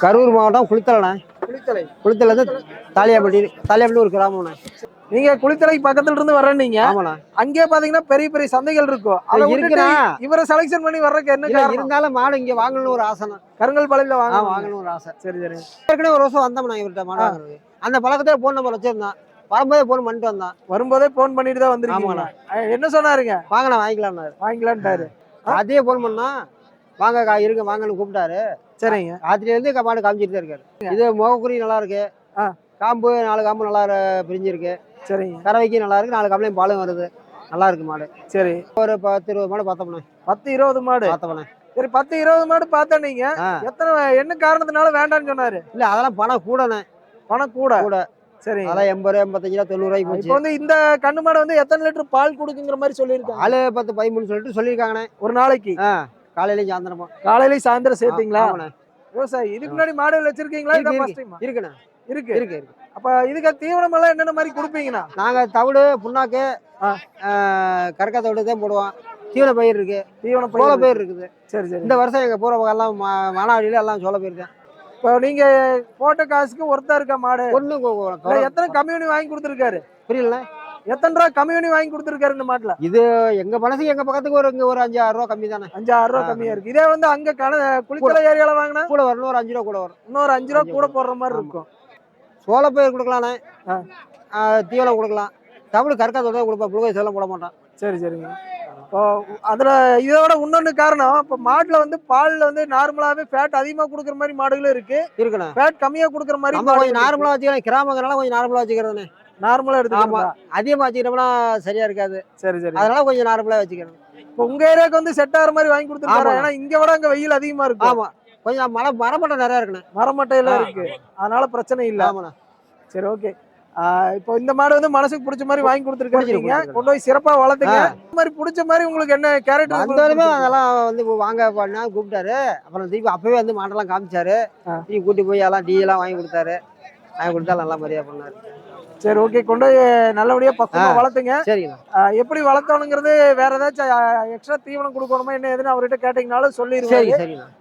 கரூர் மாவட்டம் குளித்தலைண்ணே. குளித்தலை. குளித்தலேருந்து தாலியாப்பட்டி தாலியாப்பட்டி ஒரு கிராமம்ண்ணே. நீங்க குளித்தலைக்கு பக்கத்துல இருந்து வர்றீங்க ஆமாண்ணா. அங்கே பாத்தீங்கன்னா பெரிய பெரிய சந்தைகள் இருக்கும் அதை இருக்குண்ணா. இவரை செலக்ஷன் பண்ணி வர்றதுக்கு என்ன இருந்தாலும் மாடு இங்க வாங்கணும்னு ஒரு ஆசைண்ணா. கருங்கல் பாளையில ஆ வாங்க வாங்கணும்னு ஒரு ஆசை. சரி சரி. ஏற்கனவே ஒரு வருஷம் வந்தோம்ண்ணா இவர்கிட்ட மாடு ஆ. வாங்குறதுக்கு. அந்த பழக்கத்தையே போன் நம்பர் வச்சிருந்தான். வரும்போதே போன் பண்ணிட்டு வந்தான். வரும்போதே போன் பண்ணிட்டு தான் வந்திருக்கீங்க. ஆமாண்ணா. அஹ் என்ன சொன்னாருங்க? வாங்கண்ணா வாங்கிக்கலாம்னாரு. வாங்கிக்கலான்ட்டாரு அதே போன் பண்ணா வாங்க கா- இருங்க வாங்கன்னு கூப்பிட்டாரு. சரிங்க. ராத்திரிலேருந்து க- மாடு காமிச்சிட்டு தான் இருக்காரு. இது முகக்குறி நல்லா இருக்கு. காம்பு நாலு காம்பு நல்லா பிரிஞ்சிருக்கு. சரிங்க. கறவைக்கு நல்லா இருக்கு நாலு காம்பளையும் பாலும் வருது. நல்லா இருக்கு மாடு. சரி. ஒரு பத்து இருபது மாடு பார்த்தோம்ண்ணே பத்து இருபது மாடு? பார்த்தோம்ண்ணே சரி பத்து இருபது மாடு பார்த்தா நீங்க. எத்தனை என்ன காரணத்தினால வேண்டாம்னு சொன்னாரு? இல்ல அதெல்லாம் பணம் கூடண்ணே பணம் கூட. கூட. சரி. அதெல்லாம் எண்பது ரூபா எண்பத்தஞ்சு ரூபா தொண்ணூறு ரூபாய்க்கு இப்போ வந்து இந்த கண்ணு மாடு வந்து எத்தனை லிட்டர் பால் கொடுக்குங்கிற மாதிரி சொல்லியிருக்காங்க. ஆளு பத்து பதிமூணு சொல்லிட்டு சொல்லியிருக்காங்கண்ணே. ஒரு நாளைக்கு? காலையிலயும் சாயந்தரமா? காலையிலயும் சாயந்தரம் சேர்த்தீங்களா. விவசாயி இதுக்கு முன்னாடி மாடுகள் வச்சிருக்கீங்களா? இருக்குண்ணே. இருக்கு. இருக்கு இருக்கு. அப்ப இதுக்கு தீவனம் எல்லாம் என்னென்ன மாதிரி கொடுப்பீங்கண்ணா? நாங்க தவிடு புண்ணாக்கு. கறக்க தவிடு தான் போடுவோம். தீவன பயிர் இருக்கு. தீவனம் சோள பயிர் இருக்குது. சரி சரி. இந்த வருஷம் எங்க பூர்வ எல்லாம் மானாவடியில எல்லாம் சோள பயிர் தான். இப்போ நீங்க போட்ட காசுக்கு ஒருத்தா இருக்க மாடு? ஒண்ணு எத்தனை கம்யூனி வாங்கி கொடுத்துருக்காரு? புரியல எத்தனை ரூபா கம்யூனி வாங்கி கொடுத்துருக்காரு இந்த மாட்டுல? இது எங்க மனசுக்கு எங்க பக்கத்துக்கு ஒரு இங்க ஒரு அஞ்சு ஆறு ரூபா கம்மி தானே? அஞ்சு ஆறு ரூபா. கம்மியா இருக்கு. இதே வந்து அங்க கண குளித்தலை ஏரியால வாங்கினா? கூட வரணும் ஒரு அஞ்சு ரூபா கூட வரும். இன்னொரு அஞ்சு ரூபா கூட. போடுற மாதிரி. இருக்கும். சோள பயிர் கொடுக்கலாண்ணே தீவனம் கொடுக்கலாம். தவிடு கறக்க தவிடு கொடுப்போம் புழுகை எல்லாம் போட மாட்டான். சரி சரிங்க. இப்போ அதுல இதோட இன்னொன்னு காரணம் இப்போ மாட்டுல வந்து பால்ல வந்து நார்மலாவே ஃபேட் அதிகமா கொடுக்குற மாதிரி மாடுகளும் இருக்கு. இருக்குண்ணே. ஃபேட் கம்மியா கொடுக்குற மாதிரி கொஞ்சம் நார்மலா வச்சுக்கலாம் கிராமங்கள்லாம் கொஞ்சம் நார்மலா வச்சுக்கிறதுண்ணே. நார்மலா எடுத்துக்கோங்க அதிகமா வச்சுக்கிட்டோம்னா சரியா இருக்காது. சரி சரி. அதனால கொஞ்சம் நார்மலா வச்சுக்கிறது இப்போ உங்க ஏரியாவுக்கு வந்து செட் ஆகிற மாதிரி வாங்கி கொடுத்துருக்காரு. ஏன்னா இங்க விட அங்க வெயில் அதிகமா இருக்கும். ஆமா கொஞ்சம் மலை மரப்பட்டம் நிறைய இருக்குண்ணே. மரமட்டையெல்லாம் ஆ. இருக்கு. அதனால பிரச்சனை இல்ல. ஆமாண்ணே. சரி ஓகே இப்போ இந்த மாடு வந்து மனசுக்கு பிடிச்ச மாதிரி வாங்கி கொடுத்துருக்காங்க. கொண்டு போய் சிறப்பா வளர்த்துங்க. இந்த மாதிரி பிடிச்ச மாதிரி உங்களுக்கு என்ன வந்தாலுமே கேரக்டர் அதெல்லாம் வந்து வாங்க பண்ணா கூப்பிட்டாரு. அப்புறம் திருப்பி அப்பவே வந்து மாடெல்லாம் காமிச்சாரு. திருப்பி கூட்டி போய் எல்லாம் டீ எல்லாம் வாங்கி கொடுத்தாரு. வாங்கி கொடுத்தா நல்லா மரியாதை பண்ணாரு. சரி ஓகே கொண்டு போய் நல்லபடியா பக்குவமா ஆ. வளர்த்துங்க. சரிங்கண்ணா எப்படி வளர்த்தணுங்கிறது வேற ஏதாச்சும் எக்ஸ்ட்ரா தீவனம் கொடுக்கணுமா என்ன எதுன்னு அவர்கிட்ட கேட்டீங்கனாலும் சரி சொல்லிடுவாரு சரிண்ணா